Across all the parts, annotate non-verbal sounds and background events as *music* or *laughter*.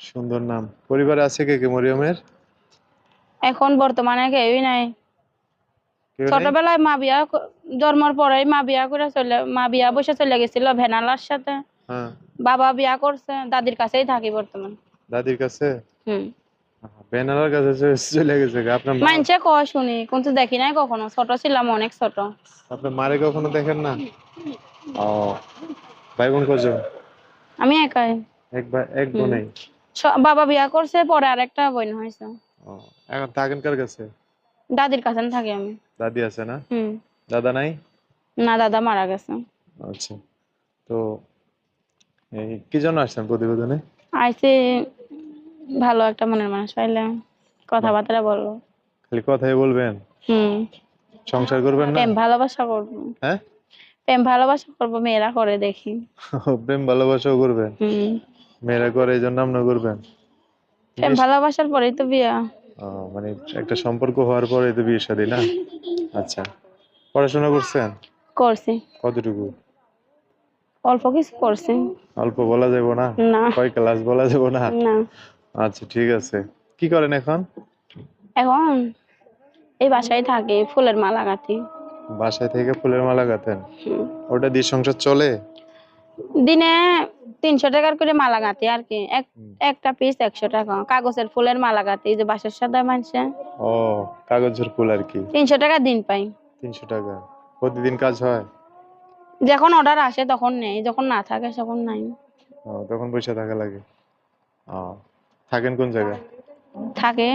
সুন্দর নাম। পরিবারে আছে কে কে মরিয়মের? এখন বর্তমানে কেউই নাই। ছোটবেলায় মা বিয়া ক- জন্মের পরেই মা বিয়া করে চলে মা বিয়া বসে চলে গেছিল ভেনালার সাথে। হ্যাঁ। বাবা বিয়া করছে দাদির কাছেই থাকি বর্তমান। দাদির কাছে? হুম। বেনালার কাছে চলে গেছে আপনার মানছে কয় শুনি কিন্তু দেখি নাই কখনো। ছোট ছিলাম অনেক ছোট। আপনার মারে কখনো দেখেন না? ও ভাই বোন কজন? আমি একাই। এক ভাই এক বোনেই। বাবা বিয়া করছে পরে আরেকটা বোন হয়েছে। এখন থাকেন কার কাছে? দাদির কাছে থাকি আমি। দাদি আছে না? হুম। দাদা নাই? না দাদা মারা গেছে। আচ্ছা। তো এই কি জন্য আসছেন প্রতিবেদনে? আইসি ভালো একটা মনের মানুষ পাইলে কথাবার্তা বলব। খালি কথাই বলবেন? হুম। সংসার করবেন না? প্রেম ভালোবাসা করব। হ্যাঁ? প্রেম ভালোবাসা করব মেয়েরা করে দেখি। *laughs* প্রেম ভালোবাসাও করবেন? হুম। মেয়েরা করে এই জন্য আপনার করবেন। প্রেম ভালোবাসার পরেই তো বিয়া। ও, মানে একটা সম্পর্ক হওয়ার পরে তো বিয়ে শাদী না? আচ্ছা। পড়াশোনা করছেন? করছি। কতটুকু? অল্প কিছু করছি। অল্প বলা যাব না? না। কয় ক্লাস বলা যাব না? না। আচ্ছা ঠিক আছে। কি করেন এখন? এখন এই বাসায় থাকি ফুলের মালা গাঁথি। বাসায় থেকে ফুলের মালা গাঁথেন? ওটা দিয়ে সংসার চলে? দিনে তিনশো টাকার করে মালা গাঁথি আর কি। এক একটা পিস একশো টাকা। কাগজের ফুলের মালা গাঁথি এই যে বাসার সাদা মানছে। ও কাগজের ফুল আর কি। তিনশো টাকা দিন পাই। তিনশো টাকা। প্রতিদিন কাজ হয়? যখন অর্ডার আসে তখন নেই। যখন না থাকে তখন নাই। ও, তখন পয়সা থাকা লাগে। ও থাকেন কোন জায়গায়? থাকে।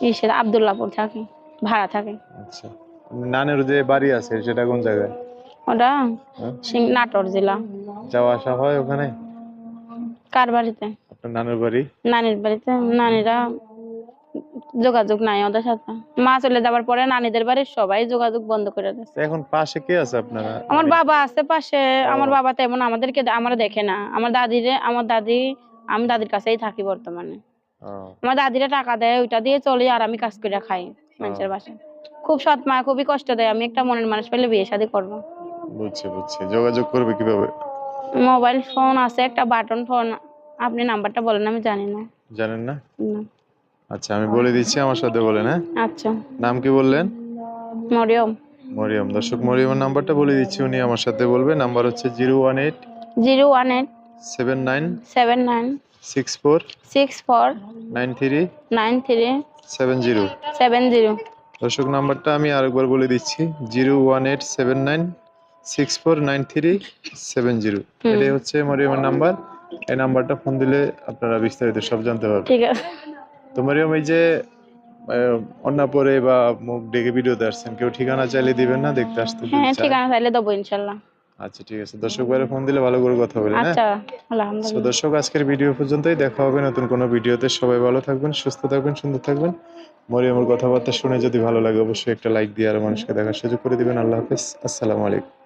ইসের আবদুল্লাপুর থাকি ভাড়া থাকে। আচ্ছা। নানের যে বাড়ি আছে সেটা কোন জায়গায়? ওটা হ্যাঁ? নাটোর জেলা। যাওয়া আসা হয় ওখানে? কার বাড়িতে? নানুর বাড়ি? নানির বাড়িতে। নানিরা যোগাযোগ নাই ওদের সাথে। মা চলে যাবার পরে নানিদের বাড়ির সবাই যোগাযোগ বন্ধ করে দিয়েছে। এখন পাশে কে আছে আপনারা? আমার বাবা আছে পাশে। আমার বাবা তেমন আমাদেরকে আমরা দেখে না। আমার দাদিরে আমার দাদি আমি দাদির কাছেই থাকি বর্তমানে। আমার দাদিরা টাকা দেয় ওইটা দিয়ে চলি আর আমি কাজ করে খাই মানুষের বাসায়। খুব সৎ মা খুবই কষ্ট দেয়। আমি একটা মনের মানুষ পেলে বিয়ে শাদী করব। বুঝছি বুঝছি। যোগাযোগ করবে কীভাবে? মোবাইল ফোন আছে একটা বাটন ফোন। আপনি নাম্বারটা বলেন আমি জানি না। জানেন না। আচ্ছা আমি বলে দিচ্ছি আমার সাথে বলেন হ্যাঁ? আচ্ছা। নাম কি বললেন? মরিয়ম। মরিয়ম। দর্শক মরিয়মের নাম্বারটা বলে দিচ্ছি উনি আমার সাথে বলবে। নাম্বার হচ্ছে zero one eight zero one eight seven nine seven nine six four six four nine three nine three seven zero. Seven zero. দর্শক নাম্বারটা আমি আরেকবার বলে দিচ্ছি zero one eight seven nine six four nine three seven zero. এটাই হচ্ছে মরিয়মের number এই নাম্বারটা ফোন দিলে আপনারা বিস্তারিত সব জানতে পারবেন। ঠিক আছে। তো মরিয়ম এই যে আহ, পরে বা মুখ ডেকে ভিডিওতে আসছেন কেউ ঠিকানা চাইলে দিবেন না দেখতে আসতে হ্যাঁ ঠিকানা চাইলে দেবো ইনশাল্লাহ। আচ্ছা ঠিক আছে। দর্শক বাইরে ফোন দিলে ভালো করে কথা বলেন হ্যাঁ? আচ্ছা আলহামদুলিল্লাহ। দর্শক আজকের ভিডিও পর্যন্তই। দেখা হবে নতুন কোনো ভিডিওতে। সবাই ভালো থাকবেন সুস্থ থাকবেন সুন্দর থাকবেন। মরিয়মের কথাবার্তা শুনে যদি ভালো লাগে অবশ্যই একটা লাইক দিয়ে আরও মানুষকে দেখার সুযোগ করে দিবেন। আল্লাহ হাফেজ। আসসালামু আলাইকুম।